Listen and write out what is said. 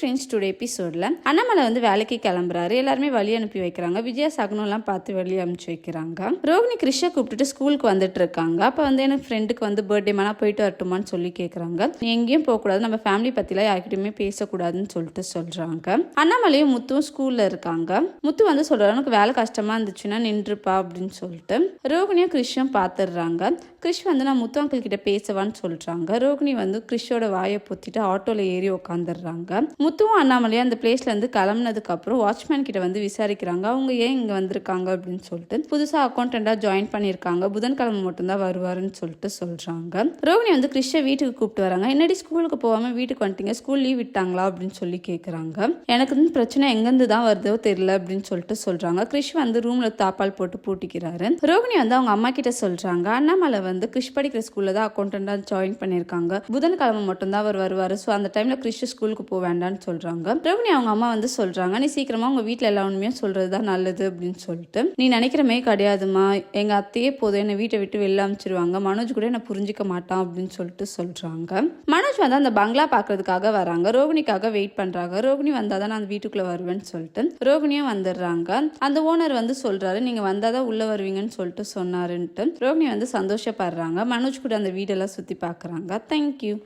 Friends today எபிசோடில் அண்ணாமலை வந்து வேலைக்கு கிளம்புறாரு. எல்லாருமே வழி அனுப்பி வைக்கிறாங்க. விஜயா சகுனம்லாம் பார்த்து வழி அனுப்பிச்சு வைக்கிறாங்க. ரோகிணி கிருஷ்ணா கூப்பிட்டுட்டு ஸ்கூலுக்கு வந்துட்டு இருக்காங்க அப்போ வந்து எனக்கு ஃப்ரெண்டுக்கு வந்து பர்த்டே மேலே போயிட்டு வரட்டுமான்னு சொல்லி கேட்குறாங்க எங்கேயும் போகக்கூடாது நம்ம ஃபேமிலி பற்றிலாம் யார்கிட்டயுமே பேசக்கூடாதுன்னு சொல்லிட்டு சொல்கிறாங்க அண்ணாமலையும் முத்துவும் ஸ்கூலில் இருக்காங்க. முத்து வந்து சொல்கிறாரு உனக்கு வேலை கஷ்டமாக இருந்துச்சுன்னா நின்றுப்பா அப்படின்னு சொல்லிட்டு. ரோகிணியும் கிருஷ்ணும் பார்த்துடுறாங்க. கிருஷ் வந்து நான் முத்து அங்கிள் கிட்ட பேசவான்னு சொல்கிறாங்க ரோகிணி வந்து கிருஷோட வாயை பொத்திட்டு ஆட்டோவில் ஏறி உட்காந்துடுறாங்க முத்துவும் அண்ணாமலையும் அந்த பிளேஸ்லேருந்து கிளம்புனதுக்கப்புறம் வாட்ச்மேன் கிட்ட வந்து விசாரிக்கிறாங்க. அவங்க ஏன் இங்கே வந்திருக்காங்க அப்படின்னு சொல்லிட்டு புதுசாக அக்கௌண்டண்டா ஜாயின் பண்ணியிருக்காங்க. புதன்கிழமை மட்டும்தான் வருவாருன்னு சொல்லிட்டு சொல்கிறாங்க ரோகிணி வந்து கிறிஷை வீட்டுக்கு கூப்பிட்டு வராங்க. என்னடி ஸ்கூலுக்கு போகாமல் வீட்டுக்கு வந்துட்டீங்க? ஸ்கூல் லீவ் விட்டாங்களா அப்படின்னு சொல்லி கேட்குறாங்க எனக்கு வந்து பிரச்சனை எங்கேருந்து தான் வருதோ தெரியல அப்படின்னு சொல்லிட்டு சொல்கிறாங்க கிறிஷ் வந்து ரூமில் தாப்பால் போட்டு பூட்டிக்கிறாரு. ரோகிணி வந்து அவங்க அம்மா கிட்ட சொல்கிறாங்க அண்ணாமலை வந்து கிறிஷ் படிக்கிற ஸ்கூலில் தான் அக்கௌண்டண்டா ஜாயின் பண்ணியிருக்காங்க. புதன்கிழமை மட்டும்தான் அவர் வருவார். ஸோ அந்த டைமில் கிறிஷ் ஸ்கூலுக்கு போக வேண்டாம்னு சொல்றாங்க. ரோகிணி அவங்க அம்மா வந்து சொல்றாங்க நீ சீக்கிரமா உங்க வீட்டில் எல்லா உண்மையும் சொல்றது தான் நல்லது அப்படின்னு சொல்லிட்டு. நீ நினைக்கிறமே கிடையாதுமா எங்க அத்தையே போதும். என்னை வீட்டை விட்டு வெளில அமைச்சிருவாங்க மனோஜ் கூட என்ன புரிஞ்சுக்க மாட்டான் அப்படின்னு சொல்லிட்டு சொல்றாங்க. மனோஜ் வந்து அந்த பங்களா பார்க்கறதுக்காக வராங்க. ரோகிணிக்காக வெயிட் பண்றாங்க. ரோகிணி வந்தாதான் நான் அந்த வீட்டுக்குள்ள வருவேன்னு சொல்லிட்டு ரோகிணியும் வந்துடுறாங்க. அந்த ஓனர் வந்து சொல்றாரு நீங்க வந்தாதான் உள்ள வருவீங்கன்னு சொல்லிட்டு சொன்னாருன்ட்டு. ரோகிணி வந்து சந்தோஷப்படுறாங்க. மனோஜ் கூட அந்த வீடெல்லாம் சுத்தி பார்க்கறாங்க. தேங்க்யூ